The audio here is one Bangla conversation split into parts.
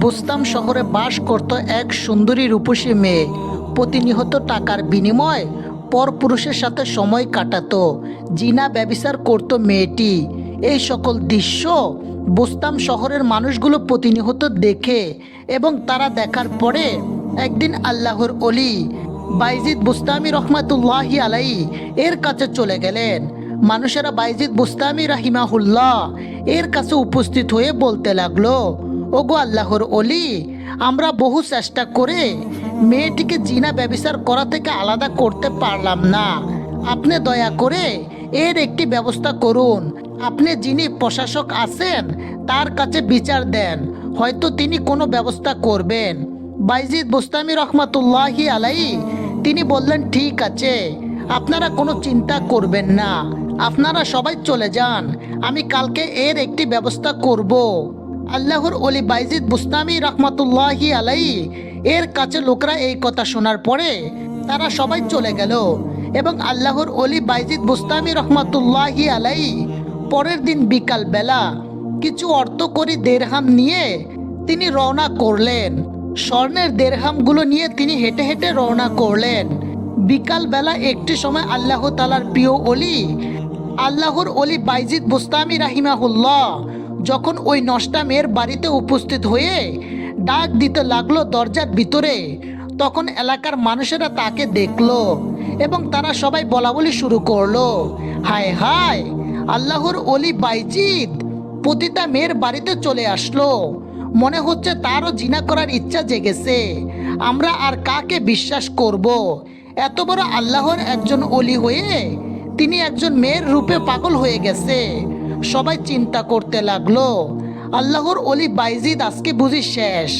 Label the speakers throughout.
Speaker 1: বুস্তাম শহরে বাস করত এক সুন্দরী রূপসী মেয়ে। প্রতিনিহত টাকার বিনিময় পরপুরুষের সাথে সময় কাটাতো। জিনা ব্যবিচার করত মেয়েটি। এই সকল দৃশ্য বুস্তাম শহরের মানুষগুলো প্রতিনিহত দেখে এবং তারা দেখার পরে একদিন আল্লাহর অলি বাইজিদ বুস্তামি রহমাতুল্লাহি আলাই এর কাছে চলে গেলেন। মানুষেরা বাইজিদ বুস্তামি রাহিমাহুল্লাহ এর কাছে উপস্থিত হয়ে বলতে লাগল ওগো আল্লাহর অলি আমরা বহু চেষ্টা করে মেয়েটিকে জিনা ব্যবচার করা থেকে আলাদা করতে পারলাম না। আপনি দয়া করে এর একটি ব্যবস্থা করুন। আপনি যিনি প্রশাসক আছেন, তার কাছে বিচার দেন। হয়তো তিনি কোনো ব্যবস্থা করবেন। বাইজিদ বুস্তামি রহমাতুল্লাহি আলাই তিনি বললেন, ঠিক আছে, আপনারা কোনো চিন্তা করবেন না। আপনারা সবাই চলে যান। আমি কালকে এর একটি ব্যবস্থা করব। আল্লাহর অলি বাইজিদ বুস্তামি রহমাতুল্লাহি আলাই এর কাছে লোকরা এই কথা শোনার পরে তারা সবাই চলে গেল এবং আল্লাহর অলি বাইজিদ বুস্তামি রহমাতুল্লাহি আলাই পরের দিন বিকাল বেলা কিছু অর্থ করি দেড়হাম নিয়ে তিনি রওনা করলেন। স্বর্ণের দেড়হামগুলো নিয়ে তিনি হেঁটে হেঁটে রওনা করলেন। বিকাল বেলা একটি সময় আল্লাহ তালার প্রিয় অলি আল্লাহর অলি বাইজিদ বুস্তামি রাহিমাহুল্লাহ যখন ওই নষ্টা মেয়ের বাড়িতে উপস্থিত হয়ে ডাক দিতে লাগল দরজার ভিতরে, তখন এলাকার মানুষেরা তাকে দেখল এবং তারা সবাই বলা বলি শুরু করল, হায় হায়, আল্লাহর অলি বাইজিদ, পতিতা মেয়ের বাড়িতে চলে আসলো। মনে হচ্ছে তারও জিনা করার ইচ্ছা জেগেছে। আমরা আর কাকে বিশ্বাস করব? এত বড় আল্লাহর একজন অলি হয়ে তিনি একজন মেয়ের রূপে পাগল হয়ে গেছে। সবাই চিন্তা করতে লাগল। আল্লাহর অলি বাইজিদ আজকে বুঝি শেষ।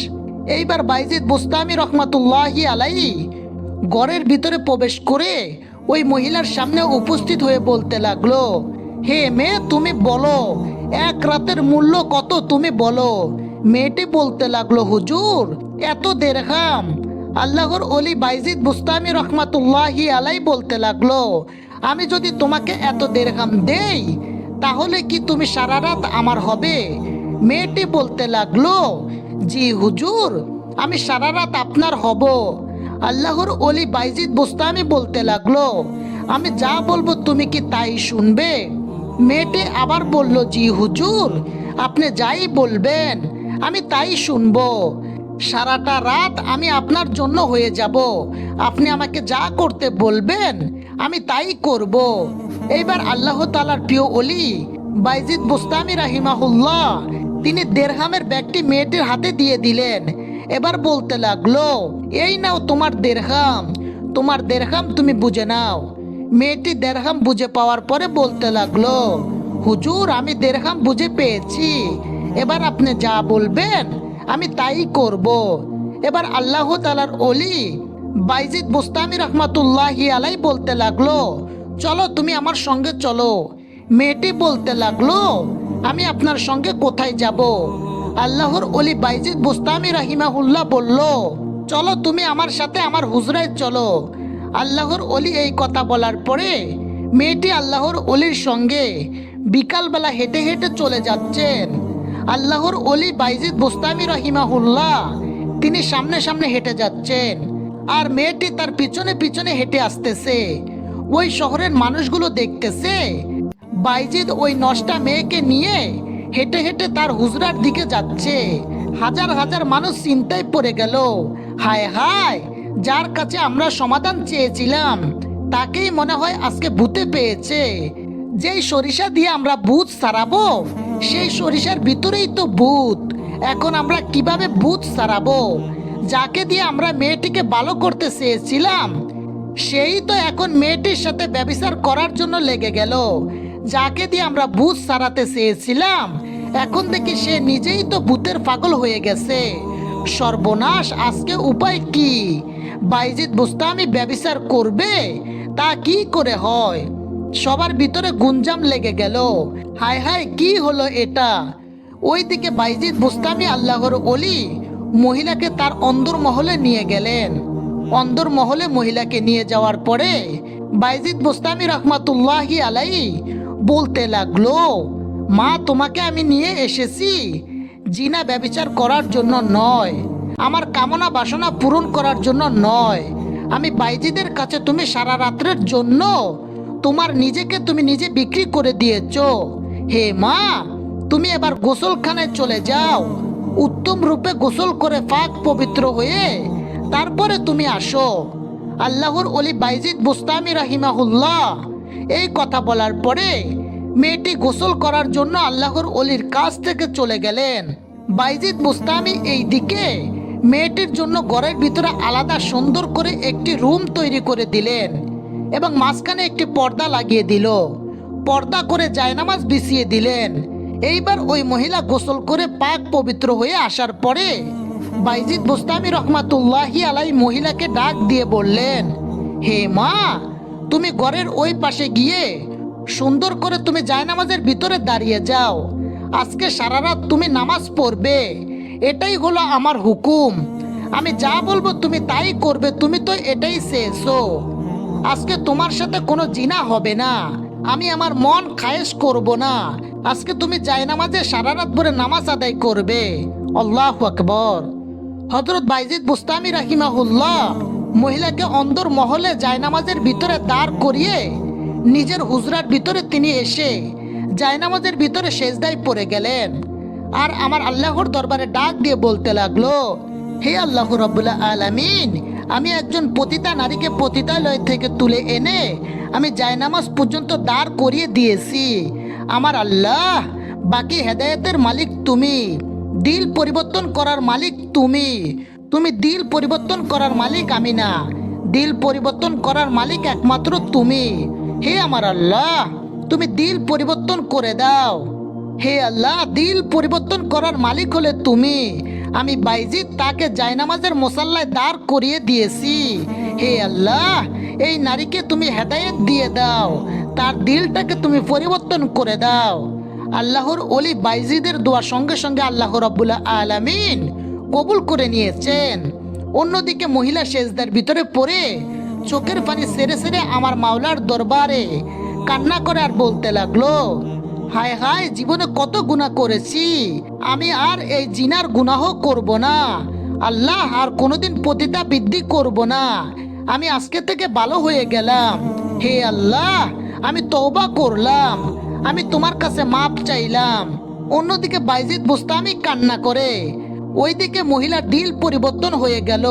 Speaker 1: এইবার বাইজিদ বুস্তামি রহমাতুল্লাহি আলাই ঘরের ভিতরে প্রবেশ করে ওই মহিলার সামনে উপস্থিত হয়ে বলতে লাগল, হে মেয়ে, তুমি বলো, এক রাতের মূল্য কত তুমি বলো? মেয়েটি বলতে লাগল, হুজুর, এত দেড়হাম। আল্লাহর অলি বাইজিদ বুস্তামি রহমাতুল্লাহি আলাই বলতে লাগল, আমি যদি তোমাকে এত দেড়হাম দেই তাহলে কি তুমি সারা রাত আমার হবে? মেয়েটি বলতে লাগল, জি হুজুর, আমি সারা রাত আপনার হব। আল্লাহর অলি বাইজিদ বুস্তামি বলতে লাগল, আমি যা বলব তুমি কি তাই শুনবে? মেয়েটি আবার বলল, জি হুজুর, আপনি যাই বলবেন, আমি তাই শুনব। সারাটা রাত আমি আপনার জন্য হয়ে যাব। আপনি আমাকে যা করতে বলবেন আমি তাই করব। এইবার আল্লাহ তালার প্রিয় অলি বাইজিদ বুস্তামি রাহিমাহুল্লাহ, তিনি দেড়হামের ব্যাগটি মেয়েটির হাতে দিয়ে দিলেন। এবার বলতে লাগল, এই নাও তোমার দেড়হাম তোমার দেড়হাম তুমি বুঝে নাও। মেয়েটি দেড়হাম বুঝে পাওয়ার পরে বলতে লাগল, হুজুর, আমি দেড়হাম বুঝে পেয়েছি। এবার আপনি যা বলবেন, আমি তাই করব। এবার আল্লাহ তালার অলি বাইজিদ বুস্তামি রহমাতুল্লাহি আলাই বলতে লাগল, চলো, তুমি আমার সঙ্গে চলো। মেয়েটি বলতে লাগল, আমি আপনার সঙ্গে কোথায় যাব? আল্লাহর অলি বাইজিদ বুস্তামি রাহিমাহুল্লাহ বলল, চলো, তুমি আমার সাথে আমার হুজরায় চলো। আল্লাহর অলি এই কথা বলার পরে মেয়েটি আল্লাহর অলির সঙ্গে বিকালবেলা হেঁটে হেঁটে চলে যাচ্ছেন। আল্লাহর অলি বাইজিদ বুস্তামি রহিমাহুল্লাহ, তিনি সামনে সামনে হেঁটে যাচ্ছেন। আর মেয়েটি তার পিছনে পিছনে হেঁটে আসতেছে। ওই শহরের মানুষগুলো দেখতেছে। বাইজিদ ওই নষ্টা মেয়েকে নিয়ে হেঁটে হেঁটে তার হুজরার দিকে যাচ্ছে। হাজার হাজার মানুষ চিন্তায় পড়ে গেল। হায় হায়, যার কাছে আমরা সমাধান চেয়েছিলাম, তাকেই মনে হয় আজকে ভূতে পেয়েছে। যেই সরিষা দিয়ে আমরা ভূত সারাবো, সেই সরিষার ভিতরেই তো ভূত। এখন আমরা কীভাবে ভূত সারাবো? যাকে দিয়ে আমরা মেয়েটিকে ভালো করতে চেয়েছিলাম, সেই তো এখন মেয়েটির সাথে ব্যবচার করার জন্য লেগে গেল। যাকে দিয়ে আমরা ভূত সারাতে চেয়েছিলাম, এখন দেখি সে নিজেই তো ভূতের পাগল হয়ে গেছে। সর্বনাশ, আজকে উপায় কি? বাইজিদ বুস্তামি ব্যবচার করবে? তা কি করে হয়? সবার ভিতরে গুঞ্জাম লেগে গেল। হায় হায়, কি হলো এটা? ওইদিকে বাইজিদ বুস্তামি আল্লাহর অলি মহিলাকে তার অন্দর মহলে নিয়ে গেলেন। অন্দর মহলে মহিলাকে নিয়ে যাওয়ার পরে বাইজিদ বুস্তামি রহমাতুল্লাহি আলাই বলতে লাগল, মা, তোমাকে আমি নিয়ে এসেছি। জিনা ব্যবিচার করার জন্য নয়। আমার কামনা বাসনা পূরণ করার জন্য নয়। আমি বাইজিদের কাছে তুমি সারা রাত্রের জন্য তোমার নিজেকে তুমি নিজে বিক্রি করে দিয়েছ। হে মা, তুমি এবার গোসলখানায় চলে যাও। উত্তম রূপে গোসল করে পাক পবিত্র হয়ে তারপরে তুমি আসো। আল্লাহর অলি বাইজিদ বুস্তামি রাহিমাহুল্লাহ এই কথা বলার পরে মেয়েটি গোসল করার জন্য আল্লাহর অলির কাছ থেকে চলে গেলেন। বাইজিদ বুস্তামি এই দিকে মেয়েটির জন্য ঘরের ভিতরে আলাদা সুন্দর করে একটি রুম তৈরি করে দিলেন এবং মাঝখানে একটি পর্দা লাগিয়ে দিল। পর্দা করে জায়নামাজ বিছিয়ে দিলেন। এইবার ওই মহিলা গোসল করে পাক পবিত্র হয়ে আসার পরে বাইজিদ বুস্তামি রহমাতুল্লাহি আলাই মহিলাকে ডাক দিয়ে বললেন, হে মা, তুমি ঘরের ওই পাশে গিয়ে সুন্দর করে তুমি জায়নামাজের ভিতরে দাঁড়িয়ে যাও। আজকে সারা রাত তুমি নামাজ পড়বে। এটাই হলো আমার হুকুম। আমি যা বলব তুমি তাই করবে, তুমি তো এটাই চেয়েছো। আজকে তোমার সাথে কোনো জিনা হবে না। আমি আমার মন খায়েশ করব না। আজকে তুমি জায়নামাজে সারা রাত ভরে নামাজ আদায় করবে। আল্লাহ আকবর। হজরত বাইজিদ বুস্তামি রাহিমাহুল্লাহ মহিলাকে অন্দর মহলে জায়নামাজের ভিতরে দাঁড় করিয়ে নিজের হুজরার ভিতরে তিনি এসে জায়নামাজের ভিতরে সেজদায় পড়ে গেলেন। আর আমার আল্লাহর দরবারে ডাক দিয়ে বলতে লাগল, হে আল্লাহ রব্বুল্লাহ আলামিন, আমি একজন পতিতা নারীকে পতিতালয় থেকে তুলে এনে আমি জায়নামাজ পর্যন্ত দাঁড় করিয়ে দিয়েছি। আমার আল্লাহ, বাকি হেদায়তের মালিক তুমি। দিল পরিবর্তন করার মালিক তুমি। তুমি দিল পরিবর্তন করার মালিক আমি না। দিল পরিবর্তন করার মালিক একমাত্র তুমি। হে আমার আল্লাহ, তুমি দিল পরিবর্তন করে দাও। হে আল্লাহ, দিল পরিবর্তন করার মালিক হলে তুমি। আমি বাইজিদ তাকে জায়নামাজের মোসাল্লায় দাঁড় করিয়ে দিয়েছি। হে আল্লাহ, এই নারীকে তুমি হেদায়েত দিয়ে দাও। তার দিলটাকে তুমি পরিবর্তন করে দাও। আল্লাহর অলি বাইজিদের দোয়া সঙ্গে সঙ্গে আল্লাহ রব্বুল্লাহ আলামিন কবুল করে নিয়েছেন। অন্যদিকে মহিলা সেজদার ভিতরে পড়ে চোখের পানি সেরে সেরে আমার মাওলার দরবারে কান্না করে আর বলতে লাগল হায় হায়, জীবনে কত গুনাহ করেছি। আমি আর এই জিনার গুনাহ করব না। আল্লাহ আর কোনোদিন পতিতা বৃদ্ধি করব না। আমি আজকে থেকে ভালো হয়ে গেলাম। হে আল্লাহ, আমি তওবা করলাম। আমি তোমার কাছে মাপ চাইলাম। অন্যদিকে বাইজিদ বুস্তামি কান্না করে। ওইদিকে মহিলার দিল পরিবর্তন হয়ে গেল।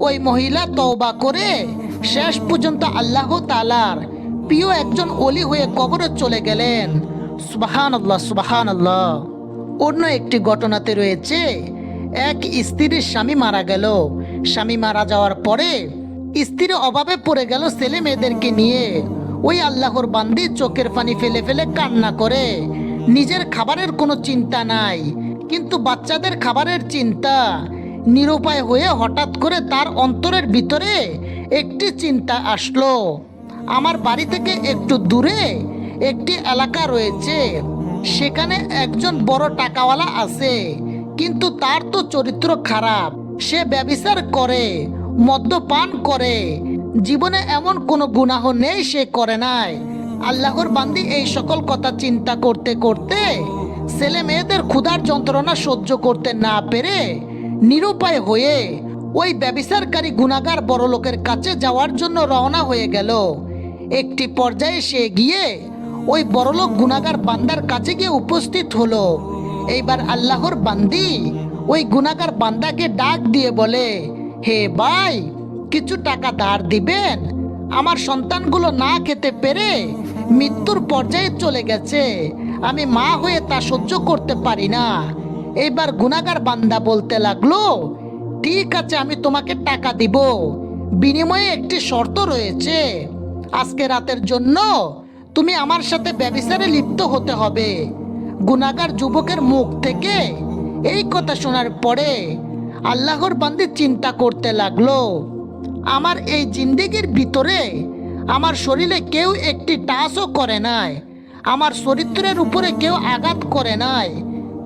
Speaker 1: ওই মহিলা তওবা করে শেষ পর্যন্ত আল্লাহ তালার প্রিয় একজন অলি হয়ে কবরে চলে গেলেন। সুবাহান আল্লাহ সুবাহান আল্লাহ অন্য একটি ঘটনাতে রয়েছে, এক স্ত্রীর স্বামী মারা গেল। স্বামী মারা যাওয়ার পরে স্ত্রীর অভাবে পড়ে গেল ছেলে মেয়েদেরকে নিয়ে। ওই আল্লাহর বান্দি চোখের পানি ফেলে ফেলে কান্না করে। নিজের খাবারের কোনো চিন্তা নাই, কিন্তু বাচ্চাদের খাবারের চিন্তা নিরুপায় হয়ে হঠাৎ করে তার অন্তরের ভিতরে একটি চিন্তা আসলো। আমার বাড়ি থেকে একটু দূরে একটি এলাকা রয়েছে। সেখানে একজন বড় টাকাওয়ালা আছে, কিন্তু তার তো চরিত্র খারাপ। সে ব্যবিচার করে, মদ্যপান করে। জীবনে এমন কোনো গুনাহ নেই সে করে নাই। আল্লাহর বান্দি এই সকল কথা চিন্তা করতে করতে ছেলে মেয়েদের ক্ষুধার যন্ত্রণা সহ্য করতে না পেরে নিরুপায় হয়ে ওই ব্যবিচারকারী গুণাগার বড় লোকের কাছে যাওয়ার জন্য রওনা হয়ে গেল। একটি পর্যায়ে সে গিয়ে ওই বড়লোক গুণাগার বান্দার কাছে গিয়ে উপস্থিত হলো। এইবার আল্লাহর বান্দি ওই গুণাগার বান্দাকে ডাক দিয়ে বলে, হে ভাই, কিছু টাকা ধার দিবেন? আমার সন্তানগুলো না খেতে পেরে মৃত্যুর পর্যায়ে চলে গেছে। আমি মা হয়ে তা সহ্য করতে পারি না। এইবার গুণাগার বান্দা বলতে লাগল, ঠিক আছে, আমি তোমাকে টাকা দিব। বিনিময়ে একটি শর্ত রয়েছে। আজকে রাতের জন্য তুমি আমার সাথে ব্যবিচারে লিপ্ত হতে হবে। গুনাগার যুবকের মুখ থেকে এই কথা শোনার পরে আল্লাহর বান্দি চিন্তা করতে লাগল, আমার এই জিন্দিগির ভিতরে আমার শরীরে কেউ একটি টাচও করে নাই, আমার চরিত্রের উপরে কেউ আঘাত করে নাই,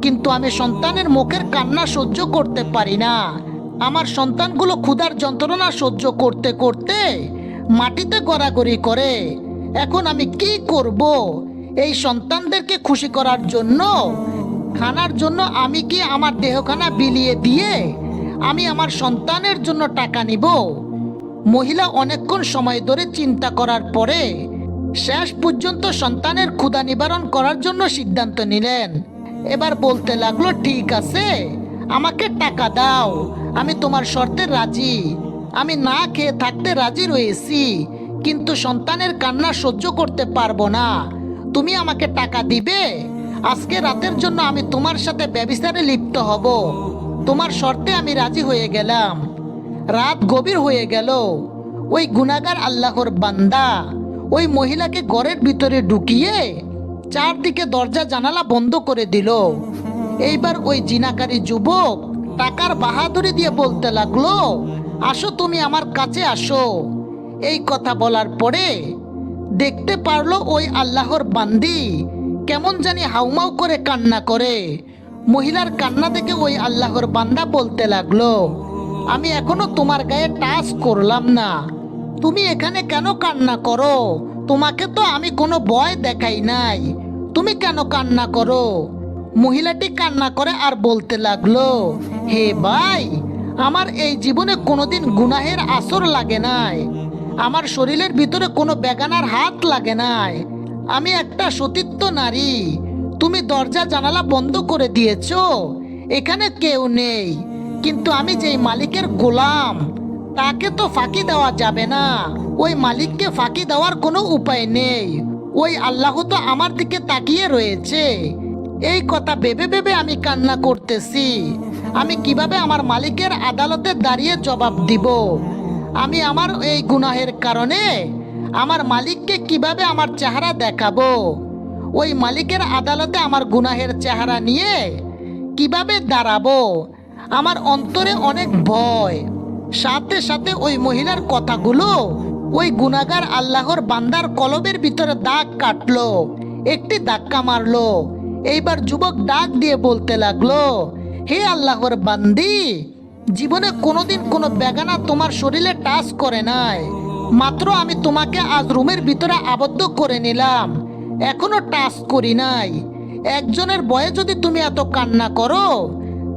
Speaker 1: কিন্তু আমি সন্তানের মুখের কান্না সহ্য করতে পারি না। আমার সন্তানগুলো ক্ষুধার যন্ত্রণা সহ্য করতে করতে মাটিতে গড়াগড়ি করে এখন আমি কি করব? এই সন্তানদেরকে খুশি করার জন্য, খানার জন্য আমি কি আমার দেহখানা বিলিয়ে দিয়ে আমি আমার সন্তানের জন্য টাকা নিব? মহিলা অনেকক্ষণ সময় ধরে চিন্তা করার পরে শেষ পর্যন্ত সন্তানের ক্ষুধা নিবারণ করার জন্য সিদ্ধান্ত নিলেন। এবার বলতে লাগল, ঠিক আছে, আমাকে টাকা দাও, আমি তোমার শর্তে রাজি। আমি না খেয়ে থাকতে রাজি রয়েছি। কিন্তু সন্তানের কান্না সহ্য করতে পারব না। তুমি আমাকে টাকা দিবে? আজকে রাতের জন্য আমি তোমার সাথে ব্যবিচারে লিপ্ত হব। তোমার শর্তে আমি রাজি হয়ে গেলাম। রাত গভীর হয়ে গেল। ওই গুনাগার আল্লাহর বান্দা ওই মহিলাকে ঘরের ভিতরে ঢুকিয়ে চারদিকে দরজা জানালা বন্ধ করে দিল। এইবার ওই জিনাকারী যুবক টাকার বাহাদুরি দিয়ে বলতে লাগল, আসো তুমি আমার কাছে আসো। এই কথা বলার পরে দেখতে পারল ওই আল্লাহর বান্দি কেমন জানি হাউমাউ করে কান্না করে। মহিলার কান্না দেখে ওই আল্লাহর বান্দা বলতে লাগল, আমি এখনও তোমার গায়ে টাচ করলাম না। তুমি এখানে কেন কান্না করো? তোমাকে তো আমি কোনো ভয় দেখাই নাই। তুমি কেন কান্না করো? মহিলাটি কান্না করে আর বলতে লাগল, হে ভাই, আমার এই জীবনে কোনোদিন গুনাহের আসর লাগে নাই। আমার শরীরের ভিতরে কোনো বেগানার হাত লাগে নাই। আমি একটা সতীত্ব নারী। তুমি দরজা জানালা বন্ধ করে দিয়েছ। এখানে কেউ নেই। কিন্তু আমি যেই মালিকের গোলাম, তাকে তো ফাঁকি দেওয়া যাবে না। ওই মালিককে ফাঁকি দেওয়ার কোনো উপায় নেই। ওই আল্লাহ তো আমার দিকে তাকিয়ে রয়েছে। এই কথা ভেবে ভেবে আমি কান্না করতেছি। আমি কীভাবে আমার মালিকের আদালতে দাঁড়িয়ে জবাব দিব? আমি আমার এই গুনাহের কারণে আমার মালিককে কীভাবে আমার চেহারা দেখাবো? ওই মালিকের আদালতে আমার গুনাহের চেহারা নিয়ে কীভাবে দাঁড়াবো? আমার অন্তরে অনেক ভয়। সাথে সাথে ওই মহিলার কথাগুলো ওই গুনাগার আল্লাহর বান্দার কলবের ভিতরে দাগ কাটলো, একটি ধাক্কা মারলো। এইবার যুবক ডাক দিয়ে বলতে লাগল, হে আল্লাহর বান্দি জীবনে কোনোদিন কোনো বেগানা তোমার শরীরে টাচ করে নাই। মাত্র আমি তোমাকে আজ রুমের ভিতরে আবদ্ধ করে নিলাম। এখনও টাচ করি নাই। একজনের বয়ে যদি তুমি এত কান্না করো,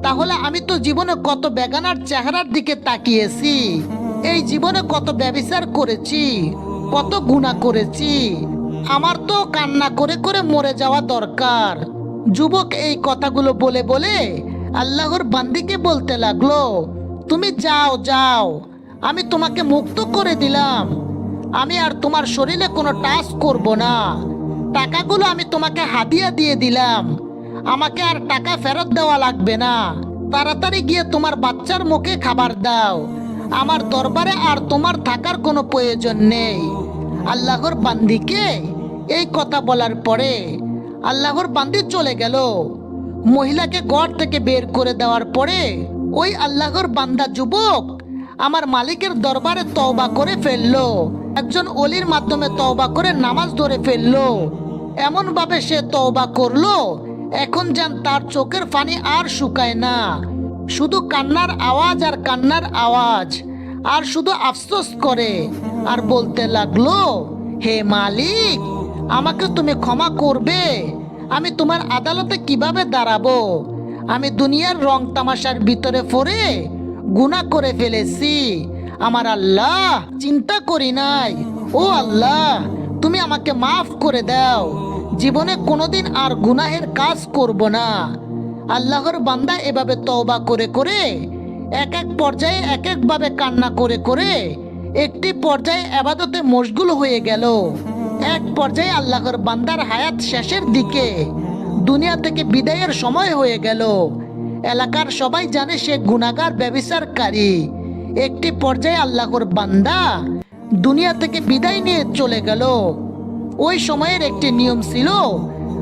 Speaker 1: তাহলে আমি তো জীবনে কত বেগানার চেহারার দিকে তাকিয়েছি। এই জীবনে কত ব্যবিচার করেছি, কত গুণা করেছি। আমার তো কান্না করে করে মরে যাওয়া দরকার। যুবক এই কথাগুলো বলে বলে আল্লাহর বান্দিকে বলতে লাগল, তুমি যাও যাও, আমি তোমাকে মুক্ত করে দিলাম। আমি আর তোমার শরীরে কোনো টাচ করব না। টাকাগুলো আমি তোমাকে হাদিয়া দিয়ে দিলাম। আমাকে আর টাকা ফেরত দেওয়া লাগবে না। তাড়াতাড়ি গিয়ে তোমার বাচ্চার মুখে খাবার দাও। আমার দরবারে আর তোমার থাকার কোনো প্রয়োজন নেই। আল্লাহর বান্দিকে এই কথা বলার পরে আল্লাহর বান্দি চলে গেল। মহিলাকে ঘর থেকে বের করে দেওয়ার পরে ওই আল্লাহর বান্দা যুবক আমার মালিকের দরবারে তওবা করে ফেলল। একজন অলির মাধ্যমে তওবা করে নামাজ ধরে ফেলল। এমন ভাবে সে তওবা করল, এখন যেন তার চোখের পানি আর শুকায় না। শুধু কান্নার আওয়াজ আর কান্নার আওয়াজ, আর শুধু আফসোস করে। আর বলতে লাগল, হে মালিক, আমাকে তুমি ক্ষমা করবে। আমি তোমার আদালতে কীভাবে দাঁড়াবো? আমি দুনিয়ার রং তামাশার ভিতরে পড়ে গুনাহ করে ফেলেছি। আমার আল্লাহ চিন্তা করি নাই। ও আল্লাহ, তুমি আমাকে মাফ করে দাও। জীবনে কোনোদিন আর গুনাহের কাজ করব না। আল্লাহর বান্দা এভাবে তওবা করে করে, এক এক পর্যায়ে এক একভাবে কান্না করে করে, একটি পর্যায়ে আবাদতে মশগুল হয়ে গেল। এক পর্যায়ে আল্লাহর বান্দার হায়াত শেষের দিকে। দুনিয়া থেকে বিদায়ের সময় হয়ে গেল। এলাকার সবাই জানে সে গুণাগার ব্যবিচারকারী। একটি পর্যায়ে আল্লাহর বান্দা দুনিয়া থেকে বিদায় নিয়ে চলে গেল। ওই সময়ের একটি নিয়ম ছিল,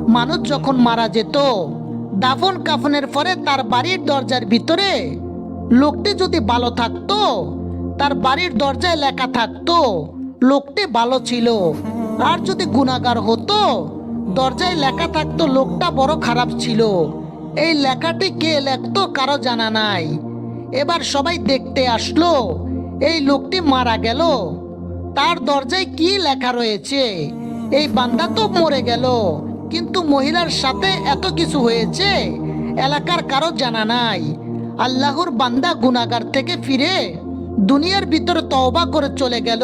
Speaker 1: মানুষ যখন মারা যেত, দাফন কাফনের পরে তার বাড়ির দরজার ভিতরে লোকটি যদি ভালো থাকতো, তার বাড়ির দরজায় লেখা থাকতো, লোকটি ভালো ছিল। আর যদি গুণাগার হতো, দরজায় লেখা থাকতো, লোকটা বড় খারাপ ছিল। এই লেখাটি কে লেখতো কারও জানা নাই। এবার সবাই দেখতে আসলো, এই লোকটি মারা গেল। তার দরজায় কি লেখা রয়েছে? এই বান্দা তো মরে গেল। কিন্তু মহিলার সাথে এত কিছু হয়েছে? এলাকার কারও জানা নাই। আল্লাহর বান্দা গুনাগার থেকে ফিরে দুনিয়ার ভিতরে তওবা করে চলে গেল।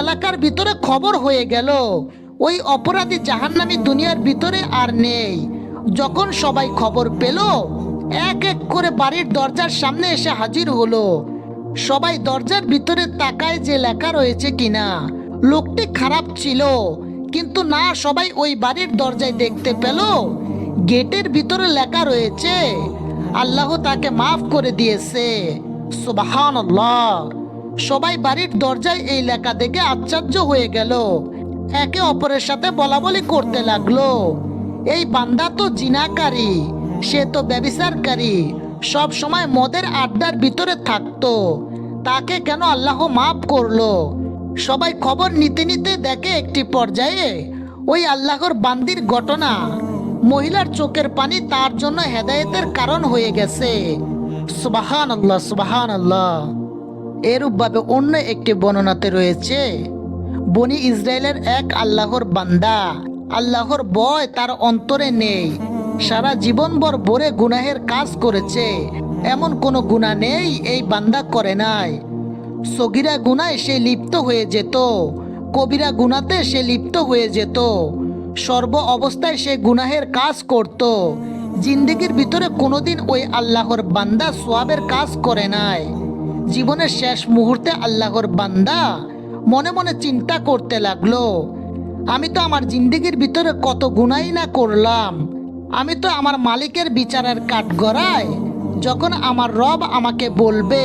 Speaker 1: এলাকার ভিতরে খবর হয়ে গেল, ওই অপরাধী জাহান্নামী দুনিয়ার ভিতরে আর নেই। যখন সবাই খবর পেল, এক এক করে বাড়ির দরজার সামনে এসে হাজির হলো। সবাই দরজার ভিতরে তাকায় যে লেখা রয়েছে কিনা। লোকটি খারাপ ছিল, কিন্তু না সবাই ওই বাড়ির দরজায় দেখতে পেল। গেটের ভিতরে লেখা রয়েছে, আল্লাহ তাকে মাফ করে দিয়েছে। সুবাহান সবাই বাড়ির দরজায় এই লেখা দেখে আশ্চর্য হয়ে গেল। একে অপরের সাথে বলা বলি করতে লাগল। এই বান্দা তো জিনাকারী, সে তো ব্যবিচারকারী, সব সময় মদের আড্ডার ভিতরে থাকতো। তাকে কেন আল্লাহ মাফ করল? সবাই খবর নিতে নিতে দেখে একটি পর্যায়ে, ওই আল্লাহর বান্দির ঘটনা। মহিলার চোখের পানি তার জন্য হেদায়েতের কারণ হয়ে গেছে। সুবাহান আল্লাহ সুবাহান আল্লাহ এরূপভাবে অন্য একটি বর্ণনাতে রয়েছে, বনি ইসরায়েলের এক আল্লাহর বান্দা, আল্লাহর বয় তার অন্তরে নেই, সারা জীবনভর ভরে গুনাহের কাজ করেছে, এমন কোনো গুণা নেই, এই বান্দা করে নাই। সগিরা গুনায় সে লিপ্ত হয়ে যেত, কবিরা গুনাতে সে লিপ্ত হয়ে যেত, সর্ব অবস্থায় সে গুনাহের কাজ করত, জিন্দগির ভিতরে কোনোদিন ওই আল্লাহর বান্দা সোয়াবের কাজ করে নাই। জীবনের শেষ মুহূর্তে আল্লাহর বান্দা মনে মনে চিন্তা করতে লাগল, আমি তো আমার জিন্দগির ভিতরে কত গুনাই না করলাম। আমি তো আমার মালিকের বিচারের কাঠগড়ায় যখন আমার রব আমাকে বলবে,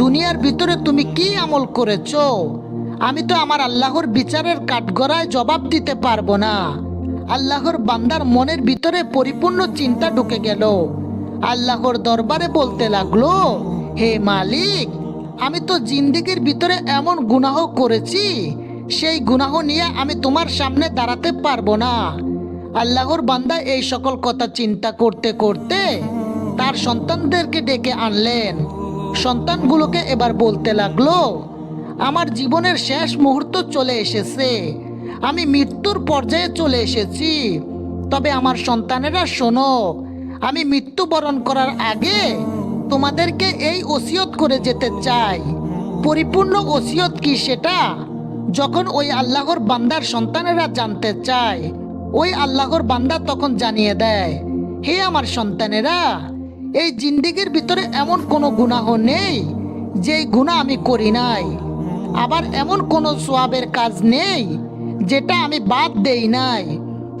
Speaker 1: দুনিয়ার ভিতরে তুমি কি আমল করেছ? আমি তো আমার আল্লাহর বিচারের কাঠগড়ায় জবাব দিতে পারব না। আল্লাহর বান্দার মনের ভিতরে পরিপূর্ণ চিন্তা ঢুকে গেল। আল্লাহর দরবারে বলতে লাগল হে মালিক, আমি তো জিন্দিগির ভিতরে এমন গুনাহ করেছি, সেই গুনাহ নিয়ে আমি তোমার সামনে দাঁড়াতে পারব না। আল্লাহর বান্দা এই সকল কথা চিন্তা করতে করতে তার সন্তানদেরকে ডেকে আনলেন। সন্তানগুলোকে এবার বলতে লাগল, আমার জীবনের শেষ মুহূর্ত চলে এসেছে। আমি মৃত্যুর পর্যায়ে চলে এসেছি। তবে আমার সন্তানেরা শোনো, আমি মৃত্যুবরণ করার আগে তোমাদেরকে এই ওসিয়ত করে যেতে চাই। পরিপূর্ণ ওসিয়ত কি সেটা? যখন ওই আল্লাহর বান্দার সন্তানেরা জানতে চায়, ওই আল্লাহর বান্দা তখন জানিয়ে দেয়, হে আমার সন্তানেরা, এই জিন্দিগির ভিতরে এমন কোনো গুনাহ নেই, যেই গুণা আমি করি নাই। আবার এমন কোনো সোয়াবের কাজ নেই, যেটা আমি বাদ দেই নাই।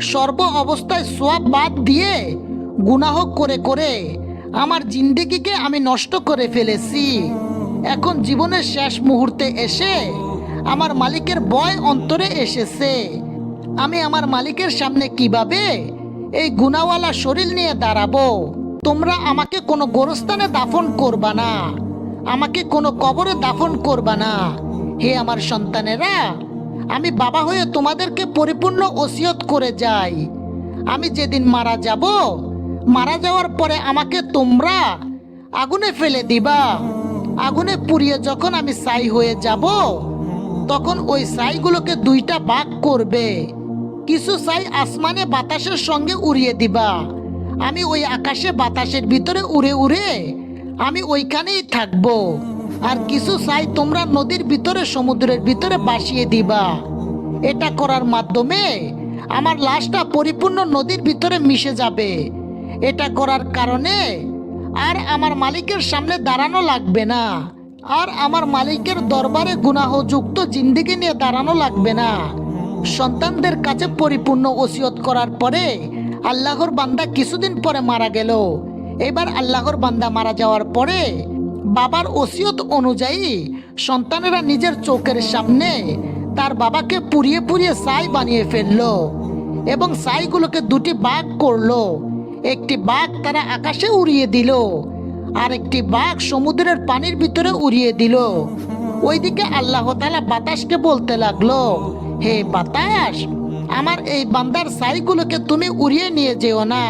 Speaker 1: সর্ব অবস্থায় সোয়াব বাদ দিয়ে গুনাহ করে করে আমার জিন্দিগিকে আমি নষ্ট করে ফেলেছি। এখন জীবনের শেষ মুহূর্তে এসে আমার মালিকের বয় অন্তরে এসেছে। আমি আমার মালিকের সামনে কীভাবে এই গুনাওয়ালা শরীর নিয়ে দাঁড়াবো? তোমরা আমাকে কোনো গোরস্থানে দাফন করবা না। আমাকে কোনো কবরে দাফন করবা না। হে আমার সন্তানেরা, আমি বাবা হয়ে তোমাদেরকে পরিপূর্ণ ওসিয়ত করে যাই। আমি যেদিন মারা যাব মারা যাওয়ার পরে আমাকে তোমরা আগুনে ফেলে দিবা। আগুনে পুড়িয়ে যখন আমি ছাই হয়ে যাব, তখন ওই ছাইগুলোকে দুইটা ভাগ করবে। কিছু ছাই আসমানে বাতাসের সঙ্গে উড়িয়ে দিবা। আমি ওই আকাশে বাতাসের ভিতরে উড়ে উড়ে আমি ওইখানেই থাকব। আর কিছু ছাই তোমরা নদীর ভিতরে, সমুদ্রের ভিতরে বাসিয়ে দিবা। এটা করার মাধ্যমে আমার লাশটা পরিপূর্ণ নদীর ভিতরে মিশে যাবে। এটা করার কারণে আর আমার মালিকের সামনে দাঁড়ানো লাগবে না। আর আমার মালিকের দরবারে গুনাহযুক্ত জিন্দিগি নিয়ে দাঁড়ানো লাগবে না। সন্তানদের কাছে পরিপূর্ণ ওসিয়ত করার পরে আল্লাহর বান্দা কিছুদিন পরে মারা গেল। এবার আল্লাহর বান্দা মারা যাওয়ার পরে বাবার ওসিয়ত অনুযায়ী সন্তানেরা নিজের চোখের সামনে তার বাবাকে পুড়িয়ে পুড়িয়ে সাই বানিয়ে ফেলল এবং সাইগুলোকে দুটি বাঘ করল। একটি বাঘ তারা আকাশে উড়িয়ে দিল, আর একটি বাঘ সমুদ্রের পানির ভিতরে উড়িয়ে দিল। ওইদিকে আল্লাহ তালা বাতাসকে বলতে লাগল, হে বাতাস, আমার এই বান্দার সাইগুলোকে তুমি উড়িয়ে নিয়ে যেও না,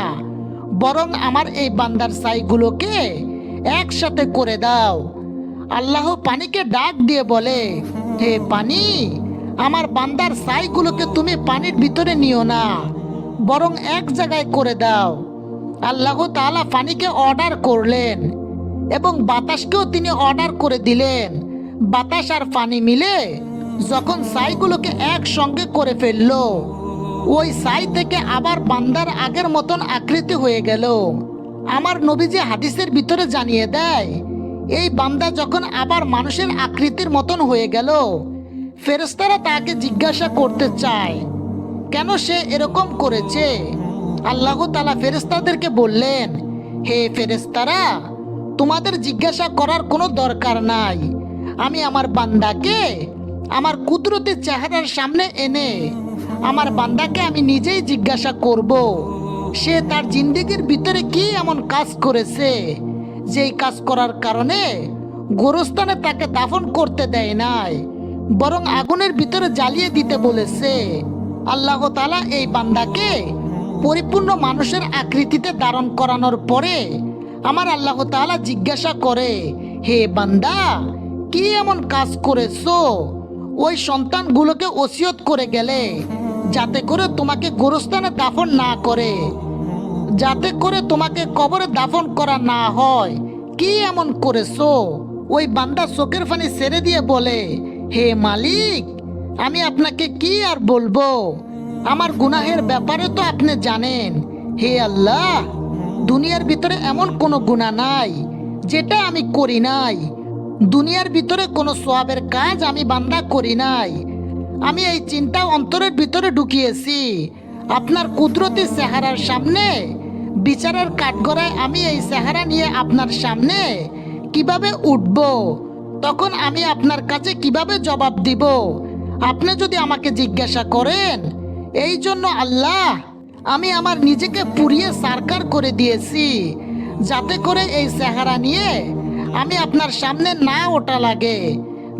Speaker 1: বরং আমার এই বান্দার সাইগুলোকে একসাথে করে দাও। আল্লাহ পানিকে ডাক দিয়ে বলে, হে পানি, আমার বান্দার সাইগুলোকে তুমি পানির ভিতরে নিও না, বরং এক জায়গায় করে দাও। আল্লাহ তালা পানিকে অর্ডার করলেন এবং বাতাসকেও তিনি অর্ডার করে দিলেন। বাতাস আর পানি মিলে যখন ছাইগুলোকে একসঙ্গে করে ফেলল, ওই সাই থেকে আবার বান্দার আগের মতন আকৃতি হয়ে গেল। আমার নবীজি হাদিসের ভিতরে জানিয়ে দেয়, এই বান্দা যখন আবার মানুষের আকৃতির মতন হয়ে গেল ফেরস্তারা তাকে জিজ্ঞাসা করতে চায়, কেন সে এরকম করেছে? আল্লাহ তালা ফেরেস্তাদেরকে বললেন, হে ফেরেস্তারা তোমাদের জিজ্ঞাসা করার কোনো দরকার নাই। আমি আমার বান্দাকে আমার কুদরতি চেহারার সামনে এনে আমার বান্দাকে আমি নিজেই জিজ্ঞাসা করব। সে তার জিন্দিগির ভিতরে কি এমন কাজ করেছে? যেই কাজ করার কারণে গোরস্থানে তাকে দাফন করতে দেয় নাই, বরং আগুনের ভিতরে জ্বালিয়ে দিতে বলেছে। আল্লাহ তালা এই বান্দাকে পরিপূর্ণ মানুষের আকৃতিতে ধারণ করানোর পরে আমার আল্লাহ তাআলা জিজ্ঞাসা করে, হে বান্দা, কি এমন কাজ করেছ? ওই সন্তানগুলোকে ওসিয়ত করে গেলে, যাতে করে তোমাকে গোরস্থানে দাফন না করে, যাতে করে তোমাকে কবরে দাফন করা না হয়। কি এমন করেছ? ওই বান্দা চোখের ফানি ছেড়ে দিয়ে বলে, হে মালিক, আমি আপনাকে কি আর বলব? আমার গুনাহের ব্যাপারে তো আপনি জানেন। হে আল্লাহ, দুনিয়ার ভিতরে এমন কোনো গুনাহ নাই, যেটা আমি করি নাই। দুনিয়ার ভিতরে কোনো সোয়াবের কাজ আমি বান্দা করি নাই। আমি এই চিন্তা অন্তরের ভিতরে ঢুকিয়েছি। আপনার কুদরতি চেহারার সামনে, বিচারের কাঠগড়ায় আমি এই চেহারা নিয়ে আপনার সামনে কীভাবে উঠব? তখন আমি আপনার কাছে কীভাবে জবাব দিব? আপনি যদি আমাকে জিজ্ঞাসা করেন এই জন্য আল্লাহ, আমি আমার নিজেকে পুড়িয়ে সারকার করে দিয়েছি, যাতে করে এই চেহারা নিয়ে আমি আপনার সামনে না ওটা লাগে,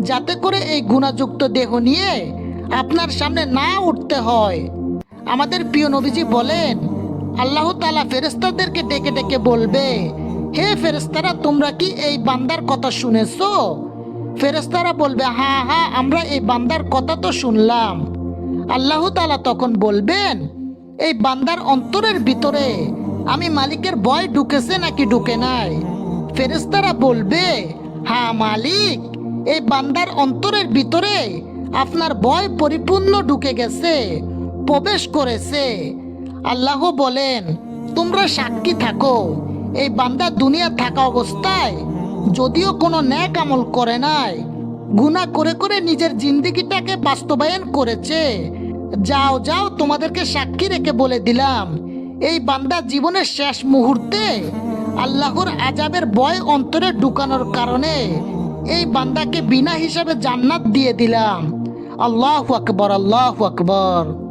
Speaker 1: যাতে করে এই গুণাযুক্ত দেহ নিয়ে আপনার সামনে না উঠতে হয়। আমাদের প্রিয় নবীজি বলেন, আল্লাহ তালা ফেরেস্তাদেরকে ডেকে ডেকে বলবে, হে ফেরেস্তারা তোমরা কি এই বান্দার কথা শুনেছো? ফেরেস্তারা বলবে হ্যাঁ হ্যাঁ আমরা এই বান্দার কথা তো শুনলাম। আল্লাহ তালা তখন বলবেন, এই বান্দার অন্তরের ভিতরে আমি মালিকের ভয় ঢুকেছে নাকি ঢুকে নাই? ফেরেস্তারা বলবে হ্যাঁ মালিক, এই বান্দার অন্তরের ভিতরে আপনার ভয় পরিপূর্ণ ঢুকে গেছে, প্রবেশ করেছে। আল্লাহ বলেন, তোমরা সাক্ষী থাকো, এই বান্দা দুনিয়া থাকা অবস্থায় যদিও কোনো ন্যাক আমল করে নাই গুনাহ করে করে নিজের জিন্দিগিটাকে বাস্তবায়ন করেছে। যাও যাও, তোমাদেরকে সাক্ষী রেখে বলে দিলাম, এই বান্দা জীবনের শেষ মুহূর্তে আল্লাহর আজাবের বয় অন্তরে ঢুকানোর কারণে এই বান্দাকে বিনা হিসাবে জান্নাত দিয়ে দিলাম। আল্লাহ আকবর আল্লাহ আকবর।